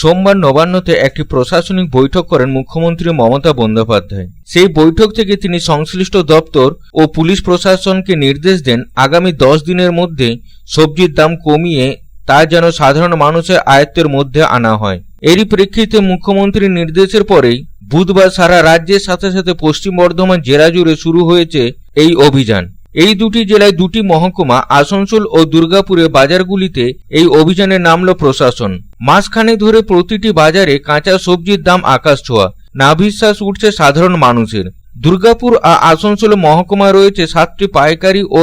সোমবার নবান্নতে একটি প্রশাসনিক বৈঠক করেন মুখ্যমন্ত্রী মমতা বন্দ্যোপাধ্যায়। সেই বৈঠক থেকে তিনি সংশ্লিষ্ট দপ্তর ও পুলিশ প্রশাসনকে নির্দেশ দেন আগামী দশ দিনের মধ্যে সবজির দাম কমিয়ে তা যেন সাধারণ মানুষের আয়ত্তের মধ্যে আনা হয়। এরই প্রেক্ষিতে মুখ্যমন্ত্রীর নির্দেশের পরেই বুধবার সারা রাজ্যের সাথে সাথে পশ্চিম বর্ধমান জেলা জুড়ে শুরু হয়েছে এই অভিযান। এই দুটি জেলায় দুটি মহকুমা আসানসোল ও দুর্গাপুরে বাজারগুলিতে এই অভিযানে নামল প্রশাসন। মাসখানেক ধরে প্রতিটি বাজারে কাঁচা সবজির দাম আকাশ ছোঁয়া। নাভিশ্বাস উঠছে সাধারণ মানুষের। দুর্গাপুর আর আসানসোল মহকুমায় রয়েছে সাতটি পাইকারি ও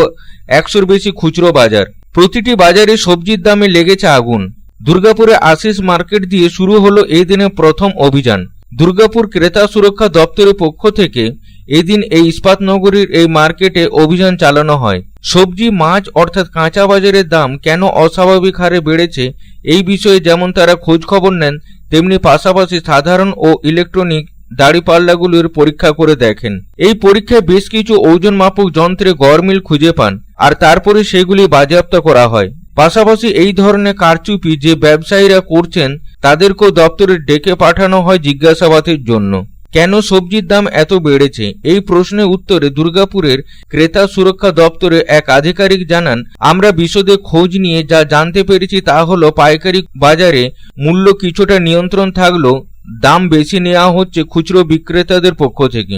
একশোর বেশি খুচরো বাজার। প্রতিটি বাজারে সবজির দামে লেগেছে আগুন। দুর্গাপুরে আশিস মার্কেট দিয়ে শুরু হলো এই দিনে প্রথম অভিযান। দুর্গাপুর ক্রেতা সুরক্ষা দপ্তরের পক্ষ থেকে এদিন এই ইস্পাত নগরীর এই মার্কেটে অভিযান চালানো হয়। সবজি, মাছ অর্থাৎ কাঁচা বাজারের দাম কেন অস্বাভাবিক হারে বেড়েছে এই বিষয়ে যেমন তারা খোঁজ খবর নেন, তেমনি পাশাপাশি সাধারণ ও ইলেকট্রনিক দাড়িপাল্লাগুলির পরীক্ষা করে দেখেন। এই পরীক্ষায় বেশ কিছু ওজন মাপক যন্ত্রে গড়মিল খুঁজে পান আর তারপরে সেগুলি বাজেয়াপ্ত করা হয়। পাশাপাশি এই ধরনের কারচুপি যে ব্যবসায়ীরা করছেন তাদেরকেও দপ্তরে ডেকে পাঠানো হয় জিজ্ঞাসাবাদের জন্য। কেন সবজির দাম এত বেড়েছে? এই প্রশ্নের উত্তরে দুর্গাপুরের ক্রেতা সুরক্ষা দপ্তরে এক আধিকারিক জানান, আমরা বিশদে খোঁজ নিয়ে যা জানতে পেরেছি তা হলো পাইকারি বাজারে মূল্য কিছুটা নিয়ন্ত্রণ থাকলেও দাম বেশি নেওয়া হচ্ছে খুচরো বিক্রেতাদের পক্ষ থেকে।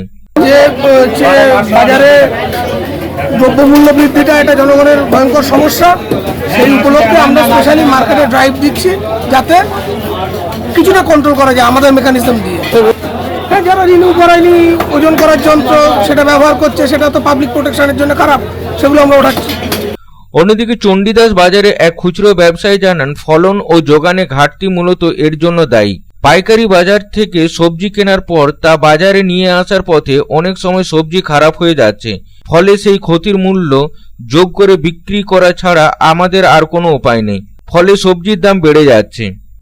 বাজারে দ্রব্যমূল্য বৃদ্ধিটা এটা জনগণের ভয়ঙ্কর সমস্যা। সেই উপলক্ষে আমরা স্পেশালি মার্কেটে ড্রাইভ দিচ্ছি যাতে কিছুটা কন্ট্রোল করা যায়, আমাদের মেকানিজম দিয়ে। হ্যাঁ যারা রিনিউ করায়নি, ওজন করার যন্ত্র সেটা ব্যবহার করছে, সেটা তো পাবলিক প্রোটেকশনের জন্য খারাপ, সেগুলো আমরা ওঠাচ্ছি। অন্যদিকে চণ্ডীদাস বাজারে এক খুচরো ব্যবসায়ী জানান, ফলন ও যোগানে ঘাটতি মূলত এর জন্য দায়ী। পাইকারি বাজার থেকে সবজি কেনার পর তা বাজারে নিয়ে আসার পথে অনেক সময় সবজি খারাপ হয়ে যাচ্ছে। ফলে সেই ক্ষতির মূল্য যোগ করে বিক্রি করা ছাড়া আমাদের আর কোনো উপায় নেই। ফলে সবজির দাম বেড়ে যাচ্ছে।